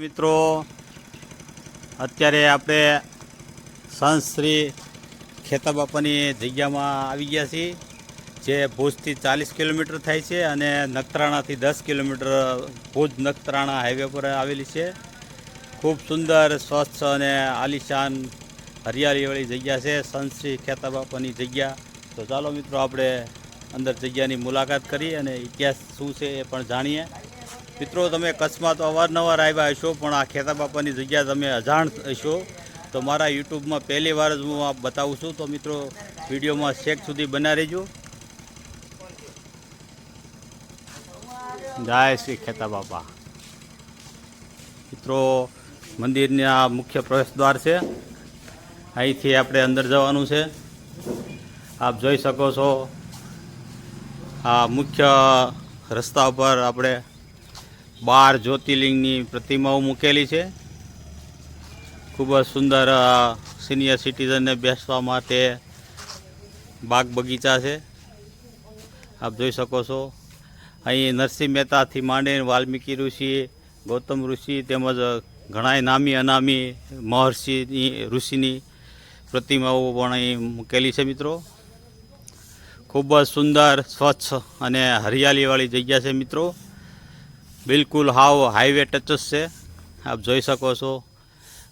મિત્રો, અત્યારે આપણે સંત શ્રી ખેતા બાપાની જગ્યામાં આવી ગયા છીએ, જે ભુજથી ચાલીસ કિલોમીટર થાય છે અને નખત્રાણાથી દસ કિલોમીટર, ભુજ નખત્રાણા હાઈવે પર આવેલી છે. ખૂબ સુંદર, સ્વચ્છ અને આલિશાન હરિયાળીવાળી જગ્યા છે સંત શ્રી ખેતા બાપાની જગ્યા. તો ચાલો મિત્રો, આપણે અંદર જગ્યાની મુલાકાત કરી અને ઇતિહાસ શું છે એ પણ જાણીએ. મિત્રો, તમે કચ્છમાં તો અવારનવાર આવ્યા હશો, પણ આ ખેતા બાપાની જગ્યા તમે અજાણ હશો. તો મારા યુટ્યુબમાં પહેલી વાર જ હું આ બતાવું છું. તો મિત્રો, વિડીયોમાં શેક સુધી બના રહેજો. જય શ્રી ખેતા બાપા. મિત્રો, મંદિરના મુખ્ય પ્રવેશદ્વાર છે. અહીંથી આપણે અંદર જવાનું છે. આપ જોઈ શકો છો આ મુખ્ય રસ્તા ઉપર આપણે બાર જ્યોતિર્લિંગની પ્રતિમાઓ મૂકેલી છે. ખૂબ જ સુંદર સિનિયર સિટીઝનને બેસવા માટે બાગ બગીચા છે. આપ જોઈ શકો છો. અહીં નરસિંહ મહેતાથી માંડીને વાલ્મીકી ઋષિ, ગૌતમ ઋષિ તેમજ ઘણાય નામી અનામી મહર્ષિની ઋષિની પ્રતિમાઓ પણ અહીં મૂકેલી છે મિત્રો. ખૂબ જ સુંદર, સ્વચ્છ અને હરિયાળીવાળી જગ્યા છે મિત્રો. બિલકુલ હાવ હાઈવે ટચ જ છે. આપ જોઈ શકો છો.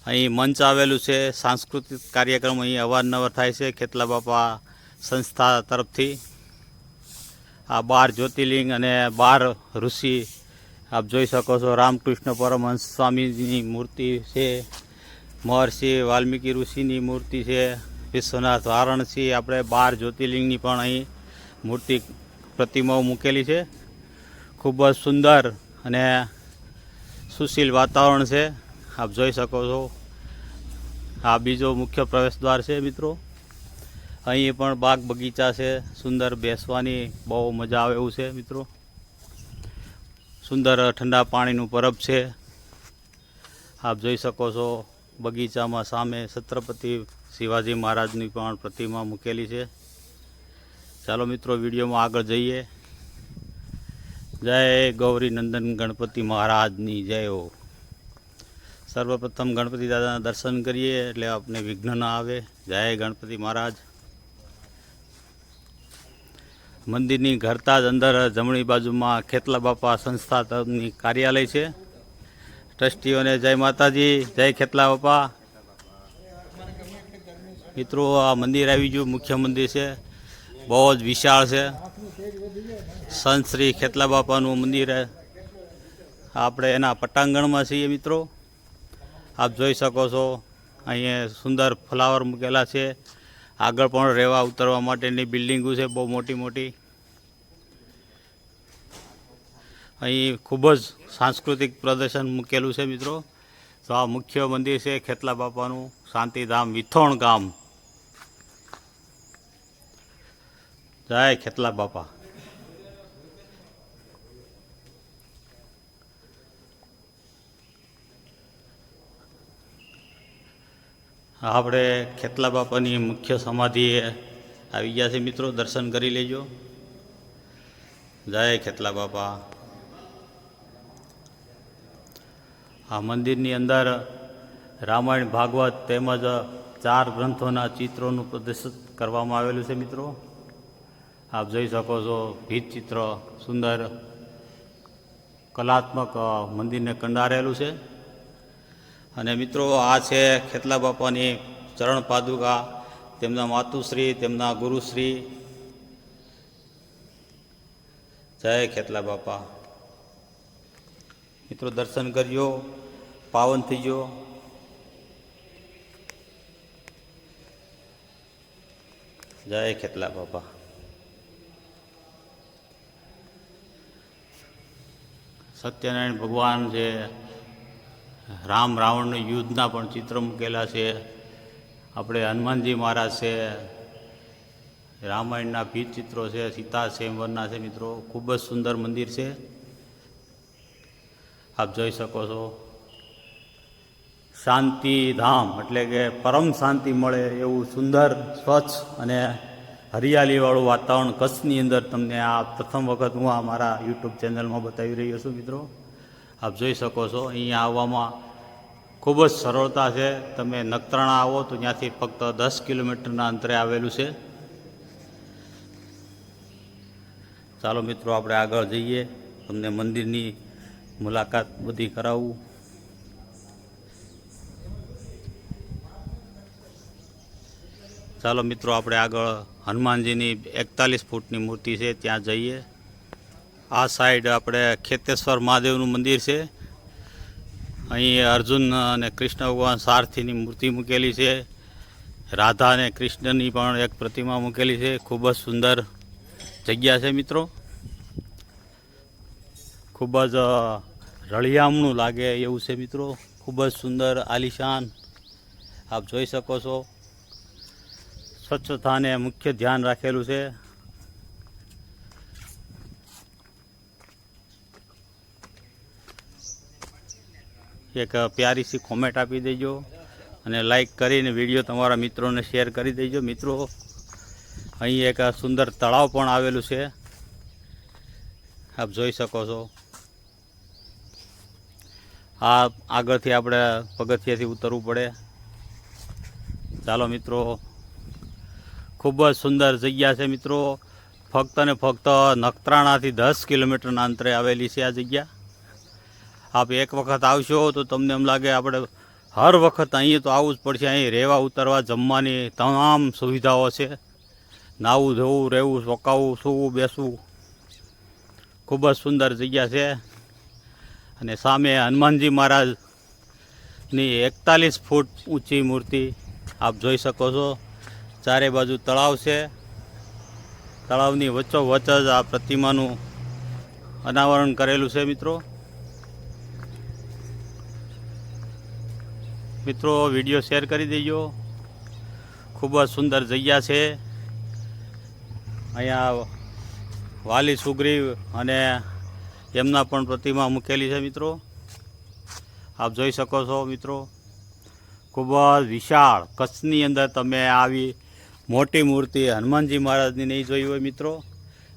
અહીં મંચ આવેલું છે. સાંસ્કૃતિક કાર્યક્રમ અહીં અવારનવાર થાય છે ખેતલા બાપા સંસ્થા તરફથી. આ બાર જ્યોતિર્લિંગ અને બાર ઋષિ, આપ જોઈ શકો છો રામકૃષ્ણ પરમહંસ સ્વામીની મૂર્તિ છે. મહર્ષિ, વાલ્મીકી ઋષિની મૂર્તિ છે. વિશ્વનાથ વારાણસી આપણે બાર જ્યોતિર્લિંગની પણ અહીં મૂર્તિ પ્રતિમાઓ મૂકેલી છે. ખૂબ જ સુંદર અને સુશીલ વાતાવરણ છે, આપ જોઈ શકો છો. આ બીજો મુખ્ય પ્રવેશદ્વાર છે મિત્રો. અહીં પણ બાગ બગીચા છે, સુંદર બેસવાની બહુ મજા આવે એવું છે મિત્રો. સુંદર ઠંડા પાણીનું પરબ છે. આપ જોઈ શકો છો, બગીચામાં સામે છત્રપતિ શિવાજી મહારાજની પણ પ્રતિમા મૂકેલી છે. ચાલો મિત્રો, વિડીયોમાં આગળ જઈએ. જય ગૌરી નંદન ગણપતિ મહારાજની જય હો. સર્વપ્રથમ ગણપતિ દાદાના દર્શન કરીએ એટલે આપને વિઘ્ન ના આવે. જય ગણપતિ મહારાજ. મંદિરની ઘરતા જ અંદર જમણી બાજુમાં ખેતલા બાપા સંસ્થા તરફની કાર્યાલય છે. ટ્રસ્ટીઓને જય માતાજી, જય ખેતલા બાપા. મિત્રો, આ મંદિર આવી ગયું. મુખ્ય મંદિર છે. બહુ જ વિશાળ છે. સંત ખેતલા બાપાનું મંદિર આપણે એના પટાંગણમાં છીએ મિત્રો. આપ જોઈ શકો છો, અહીંયા સુંદર ફ્લાવર મૂકેલા છે. આગળ પણ રહેવા ઉતરવા માટેની બિલ્ડિંગો છે, બહુ મોટી મોટી. અહીં ખૂબ જ સાંસ્કૃતિક પ્રદર્શન મૂકેલું છે મિત્રો. તો આ મુખ્ય મંદિર છે ખેતલા બાપાનું શાંતિધામ વિથોણ ગામ. જય ખેતલા બાપા આપણે ખેતલા બાપાની મુખ્ય સમાધિએ આવી ગયા છે મિત્રો. દર્શન કરી લેજો. જય ખેતલા બાપા. આ મંદિરની અંદર રામાયણ, ભાગવત તેમજ ચાર ગ્રંથોના ચિત્રોનું પ્રદર્શિત કરવામાં આવેલું છે મિત્રો. આપ જોઈ શકો છો ભીત ચિત્ર સુંદર, કલાત્મક મંદિરને કંડારેલું છે. અને મિત્રો, આ છે ખેતલા બાપાની ચરણ પાદુકા. તેમના માતુશ્રી, તેમના ગુરુશ્રી. જય ખેતલા બાપા. મિત્રો, દર્શન કરજો પાવન થઈ ગયો. જય ખેતલા બાપા. સત્યનારાયણ ભગવાન છે રામ રાવણની યુદ્ધના પણ ચિત્ર મૂકેલા છે. આપણે હનુમાનજી મહારાજ છે. રામાયણના ભીત ચિત્રો છે, સીતા સ્વયંવરના છે મિત્રો. ખૂબ જ સુંદર મંદિર છે. આપ જોઈ શકો છો. શાંતિ ધામ એટલે કે પરમ શાંતિ મળે એવું સુંદર, સ્વચ્છ અને હરિયાળીવાળું વાતાવરણ કચ્છની અંદર તમને આ પ્રથમ વખત હું આ મારા યુટ્યુબ ચેનલમાં બતાવી રહ્યો છું મિત્રો. આપ જોઈ શકો છો, અહીંયા આવવામાં ખૂબ જ સરળતા છે. તમે નખત્રાણા આવો તો ત્યાંથી ફક્ત દસ કિલોમીટરના અંતરે આવેલું છે. ચાલો મિત્રો, આપણે આગળ જઈએ. તમને મંદિરની મુલાકાત બધી કરાવું. ચાલો મિત્રો, આપણે આગળ હનુમાનજીની એકતાલીસ ફૂટની મૂર્તિ છે, ત્યાં જઈએ. આ સાઈડ આપણે ખેતેશ્વર મહાદેવનું મંદિર છે. અહીં અર્જુન અને કૃષ્ણ ભગવાન સારથીની મૂર્તિ મૂકેલી છે. રાધા અને કૃષ્ણની પણ એક પ્રતિમા મૂકેલી છે. ખૂબ જ સુંદર જગ્યા છે મિત્રો. ખૂબ જ રળિયામણું લાગે એવું છે મિત્રો. ખૂબ જ સુંદર આલિશાન આપ જોઈ શકો છો. સ્વચ્છતાને મુખ્ય ધ્યાન રાખેલું છે. એક પ્યારી સી કોમેન્ટ આપી દેજો અને લાઈક કરીને વીડિયો તમારા મિત્રોને શેર કરી દેજો. મિત્રો, અહીં એક સુંદર તળાવ પણ આવેલું છે. આપ જોઈ શકો છો. આ આગળથી આપણે પગથિયાથી ઉતરવું પડે. ચાલો મિત્રો, ખૂબ જ સુંદર જગ્યા છે મિત્રો. ફક્ત ને ફક્ત નખત્રાણાથી દસ કિલોમીટરના અંતરે આવેલી છે આ જગ્યા. આપ એક વખત આવશો તો તમને એમ લાગે આપણે હર વખત અહીં તો આવવું જ પડશે અહીં રહેવા ઉતરવા જમવાની તમામ સુવિધાઓ છે. નાહવું, ધોવું, રહેવું રોકાવું સૂવું, બેસવું ખૂબ જ સુંદર જગ્યા છે. અને સામે હનુમાનજી મહારાજની એકતાલીસ ફૂટ ઊંચી મૂર્તિ આપ જોઈ શકો છો. ચારે બાજુ તળાવ છે. તળાવની વચ્ચોવચ્ચ જ આ પ્રતિમાનું અનાવરણ કરેલું છે મિત્રો. મિત્રો વીડિયો શેર કરી દેજો. ખૂબ જ સુંદર જગ્યા છે. અહીંયા વાલી સુગ્રીવ અને એમના પણ પ્રતિમા મૂકેલી છે મિત્રો. આપ જોઈ શકો છો મિત્રો. ખૂબ જ વિશાળ કચ્છની અંદર તમે આવી મોટી મૂર્તિ હનુમાનજી મહારાજની નહીં જોઈ હોય મિત્રો.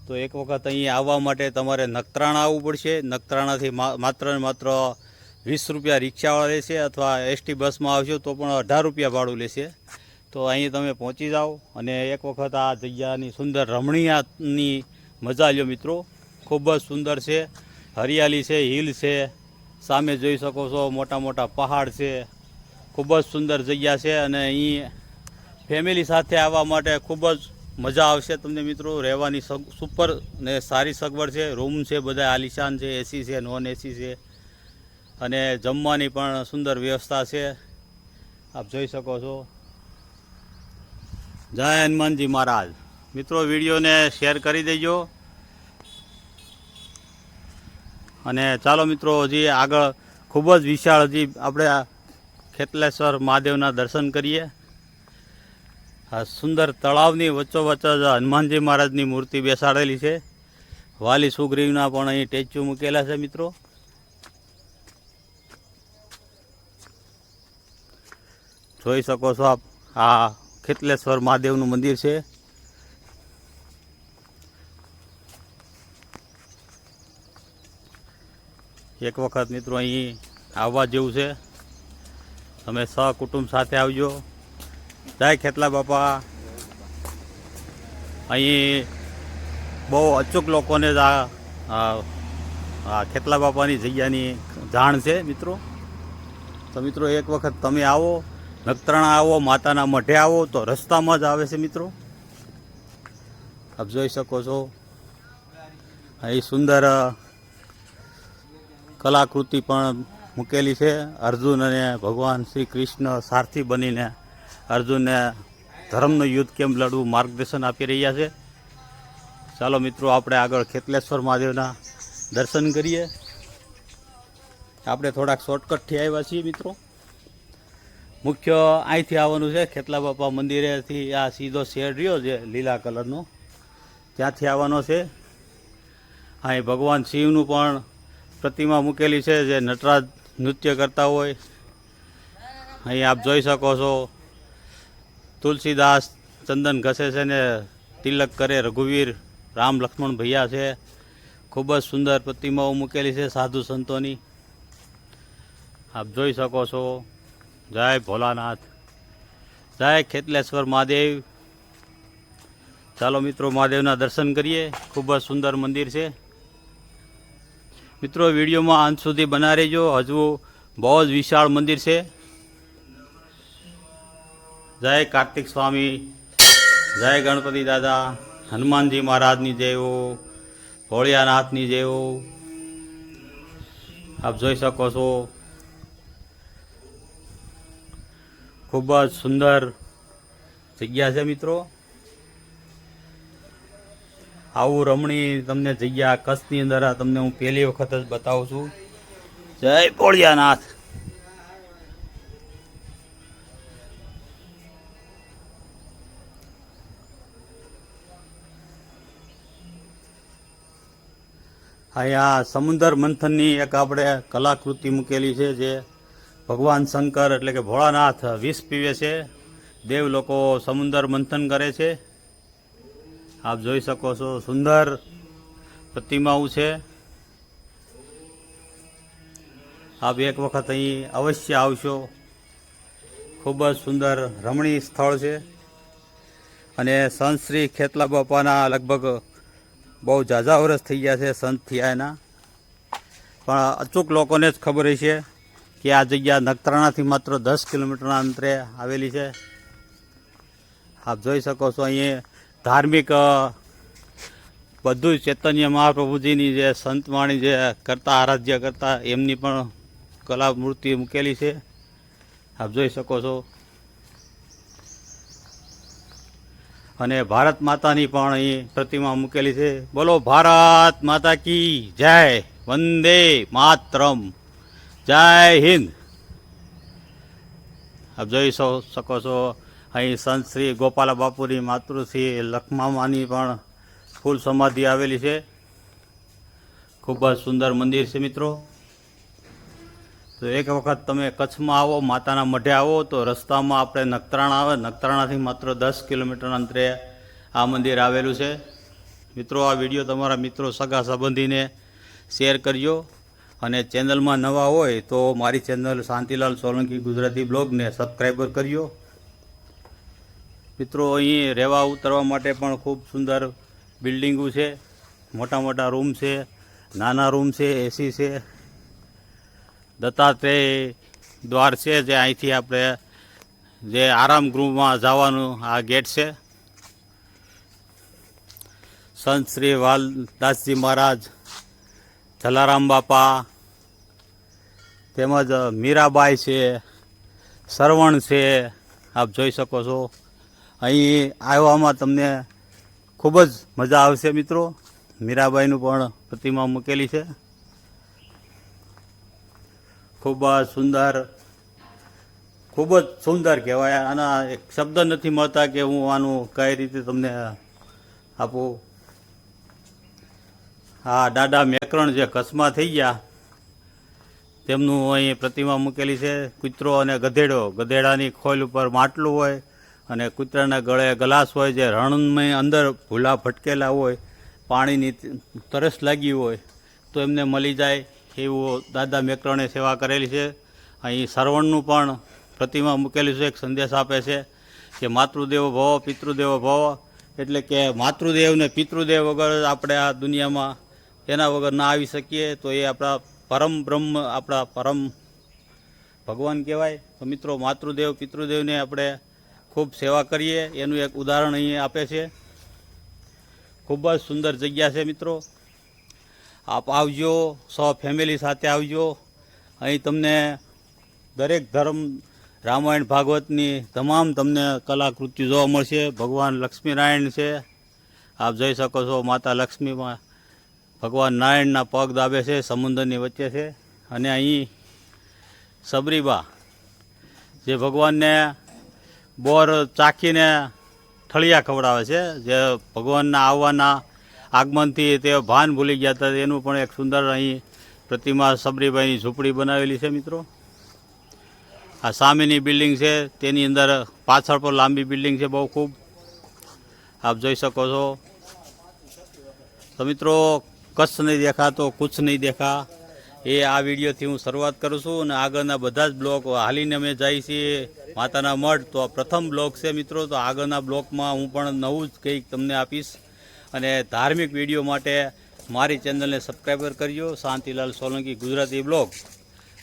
તો એક વખત અહીં આવવા માટે તમારે નખત્રાણા આવવું પડશે. નખત્રાણાથી માત્ર ને માત્ર વીસ રૂપિયા રિક્ષાવાળા લેશે અથવા એસટી બસમાં આવશો તો પણ અઢાર રૂપિયા ભાડું લેશે. તો અહીં તમે પહોંચી જાઓ અને એક વખત આ જગ્યાની સુંદર રમણીયાની મજા લ્યો મિત્રો. ખૂબ જ સુંદર છે, હરિયાળી છે, હિલ છે, સામે જોઈ શકો છો મોટા મોટા પહાડ છે. ખૂબ જ સુંદર જગ્યા છે અને અહીં ફેમિલી સાથે આવવા માટે ખૂબ જ મજા આવશે તમને મિત્રો. રહેવાની સુપર ને સારી સગવડ છે, રૂમ છે, બધા આલિશાન છે, એસી છે, નોન એસી છે. અને જમવાની પણ સુંદર વ્યવસ્થા છે. આપ જોઈ શકો છો. જય હનુમાનજી મહારાજ. મિત્રો, વિડીયોને શેર કરી દેજો. અને ચાલો મિત્રો, હજી આગળ ખૂબ જ વિશાળ હજી આપણે ખેતલેશ્વર મહાદેવના દર્શન કરીએ. આ સુંદર તળાવની વચ્ચોવચ્ચ જ હનુમાનજી મહારાજની મૂર્તિ બેસાડેલી છે. વાલી સુગ્રીવના પણ અહીં ટેચ્યુ મૂકેલા છે મિત્રો. જોઈ શકો છો આપ. આ ખેતલેશ્વર મહાદેવનું મંદિર છે. એક વખત મિત્રો અહીં આવવા જેવું છે. તમે સહકુટુંબ સાથે આવજો. જય ખેતલા બાપા. અહીં બહુ અચૂક લોકોને જ આ ખેતલા બાપાની જગ્યાની જાણ છે મિત્રો. તો મિત્રો એક વખત તમે આવો. નખત્રાણા આવો, માતાના મઢે આવો, તો રસ્તામાં જ આવે છે મિત્રો. આપ જોઈ શકો છો. અહીં સુંદર કલાકૃતિ પણ મૂકેલી છે. અર્જુન અને ભગવાન શ્રી કૃષ્ણ સારથી બનીને અર્જુનને ધર્મનું યુદ્ધ કેમ લડવું માર્ગદર્શન આપી રહ્યા છે. ચાલો મિત્રો, આપણે આગળ ખેતલેશ્વર મહાદેવના દર્શન કરીએ. આપણે થોડાક શોર્ટકટથી આવ્યા છીએ મિત્રો. મુખ્ય અહીંથી આવવાનું છે ખેતલા બાપા મંદિરેથી આ સીધો શેડ રહ્યો છે લીલા કલરનો. ત્યાંથી આવવાનો છે. અહીં ભગવાન શિવનું પણ પ્રતિમા મૂકેલી છે જે નટરાજ નૃત્ય કરતા હોય. અહીં આપ જોઈ શકો છો. તુલસીદાસ ચંદન ઘસે છે ને તિલક કરે રઘુવીર રામ લક્ષ્મણ ભૈયા છે. ખૂબ જ સુંદર પ્રતિમાઓ મૂકેલી છે સાધુ સંતોની. આપ જોઈ શકો છો. જય ભોલાનાથ. જય ખેતલેશ્વર મહાદેવ. ચાલો મિત્રો મહાદેવના દર્શન કરીએ. ખૂબ જ સુંદર મંદિર છે. મિત્રો, વિડીયોમાં અંત સુધી બના રહેજો. હજુ બહુ જ વિશાળ મંદિર છે. જય કાર્તિક સ્વામી. જય ગણપતિ દાદા. હનુમાનજી મહારાજની જેવો ભોળિયાનાથની જેવો આપ જોઈ શકો છો. ખૂબ જ સુંદર જગ્યા છે મિત્રો. આવું રમણી તમને જગ્યા કચ્છની અંદર તમને હું પહેલી વખત જ બતાવું છું. જય ભોળિયાનાથ. અહીંયા સમુદર મંથનની એક આપણે કલાકૃતિ મૂકેલી છે જે ભગવાન શંકર એટલે કે ભોળાનાથ વિષ પીવે છે. દેવ લોકો સમુદર મંથન કરે છે. આપ જોઈ શકો છો સુંદર પ્રતિમાઓ છે. આપ એક વખત અહીં અવશ્ય આવશો. ખૂબ જ સુંદર રમણીય સ્થળ છે. અને સંત શ્રી ખેતલા બાપાના લગભગ બહુ ઝાઝા વર્ષ થઈ ગયા છે સંત થયા એના પણ અચૂક લોકોને જ ખબર છે કે આ જગ્યા નખત્રાણાથી માત્ર દસ કિલોમીટરના અંતરે આવેલી છે. આપ જોઈ શકો છો અહીં ધાર્મિક બધું ચૈતન્ય મહાપ્રભુજીની જે સંતવાણી જે કરતા, આરાધ્ય કરતા, એમની પણ કલા મૂર્તિ મૂકેલી છે. આપ જોઈ શકો છો. અને ભારત માતાની પણ અહીં પ્રતિમા મૂકેલી છે. બોલો, ભારત માતા કી જય, વંદે માતરમ. જય હિન્દ. આપ જોઈ શકો છો, અહીં સંત શ્રી ગોપાલા બાપુની માતૃશ્રી લખમામાની પણ ફૂલ સમાધિ આવેલી છે. ખૂબ જ સુંદર મંદિર છે મિત્રો. તો એક વખત તમે કચ્છમાં આવો, માતાના મઢે આવો, તો રસ્તામાં આપણે નખત્રાણા આવે. નખત્રાણાથી માત્ર દસ કિલોમીટર અંતરે આ મંદિર આવેલું છે. મિત્રો, આ વીડિયો તમારા મિત્રો સગા સંબંધીને શેર કરજો. અને ચેનલમાં નવા હોય તો મારી ચેનલ શાંતિલાલ સોલંકી ગુજરાતી બ્લોગને સબસ્ક્રાઈબર કર્યો મિત્રો, અહીં રહેવા ઉતરવા માટે પણ ખૂબ સુંદર બિલ્ડિંગો છે. મોટા મોટા રૂમ છે, નાના રૂમ છે એસી છે. દત્તાત્રેય દ્વાર છે જે અહીંથી આપણે જે આરામ ગૃહમાં જવાનું આ ગેટ છે. સંત શ્રી વાલદાસજી મહારાજ જલારામ બાપા, તેમજ મીરાબાઈ છે, સરવણ છે, આપ જોઈ શકો છો. અહીં આવવામાં તમને ખૂબ જ મજા આવશે મિત્રો. મીરાબાઈનું પણ પ્રતિમા મૂકેલી છે. ખૂબ જ સુંદર, ખૂબ જ સુંદર કહેવાય. આના એક શબ્દ નથી મળતા કે હું આનું કઈ રીતે તમને આપું. હા, દાદા મેકરણ જે કચ્છમાં થઈ ગયા, તેમનું અહીં પ્રતિમા મૂકેલી છે, કૂતરો અને ગધેડો. ગધેડાની ખોલ ઉપર માટલું હોય અને કૂતરાના ગળે ગ્લાસ હોય, જે રણમય અંદર ભૂલા ભટકેલા હોય, પાણીની તરસ લાગી હોય, તો એમને મળી જાય એવું દાદા મેકરણે સેવા કરેલી છે. અહીં સરવણનું પણ પ્રતિમા મૂકેલી છે, એક સંદેશ આપે છે કે માતૃદેવો ભવ, પિતૃદેવો ભવ, એટલે કે માતૃદેવ ને પિતૃદેવ વગર આપણે આ દુનિયામાં એના વગર ના આવી શકીએ, તો એ આપણા પરમ બ્રહ્મ, આપણા પરમ ભગવાન કહેવાય. તો મિત્રો, માતૃદેવ, પિતૃદેવને આપણે ખૂબ સેવા કરીએ. એનું એક ઉદાહરણ અહીં આપે છે. ખૂબ જ સુંદર જગ્યા છે મિત્રો. આપ આવજો, સો ફેમિલી સાથે આવજો. અહીં તમને દરેક ધર્મ, રામાયણ, ભાગવતની તમામ તમને કલાકૃતિ જોવા મળશે. ભગવાન લક્ષ્મીનારાયણ છે. આપ જોઈ શકો છો માતા લક્ષ્મીમાં ભગવાન નારાયણના પગ દાબે છે, સમુદ્રની વચ્ચે છે. અને અહીં સબરીબા, જે ભગવાનને બોર ચાખીને ઠળિયા ખવડાવે છે, જે ભગવાનના આવવાના આગમનથી તે ભાન ભૂલી ગયા હતા એનું પણ એક સુંદર અહીં પ્રતિમા સબરીબાઈની ઝૂંપડી બનાવેલી છે મિત્રો. આ સામેની બિલ્ડિંગ છે, તેની અંદર પાછળ પણ લાંબી બિલ્ડિંગ છે, બહુ ખૂબ. આપ જોઈ શકો છો. તો મિત્રો કચ્છ નહીં દેખા તો કુછ નહીં દેખા. એ આ વિડીયોથી હું શરૂઆત કરું છું અને આગળના બધા જ બ્લોક હાલીને અમે જઈએ છીએ માતાના મઢ. તો આ પ્રથમ બ્લોક છે મિત્રો, તો આગળના બ્લોકમાં હું પણ નવું જ કંઈક તમને આપીશ. અને ધાર્મિક વીડિયો માટે મારી ચેનલને સબસ્ક્રાઈબર કરજો. શાંતિલાલ સોલંકી, ગુજરાતી બ્લોગ.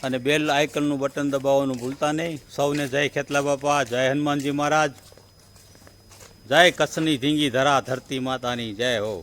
અને બેલ આઇકનનું બટન દબાવવાનું ભૂલતા નહીં. સૌને જય ખેતલા બાપા, જય હનુમાનજી મહારાજ. જય કચ્છની ધીંગી ધરા ધરતી માતાની, જય હો.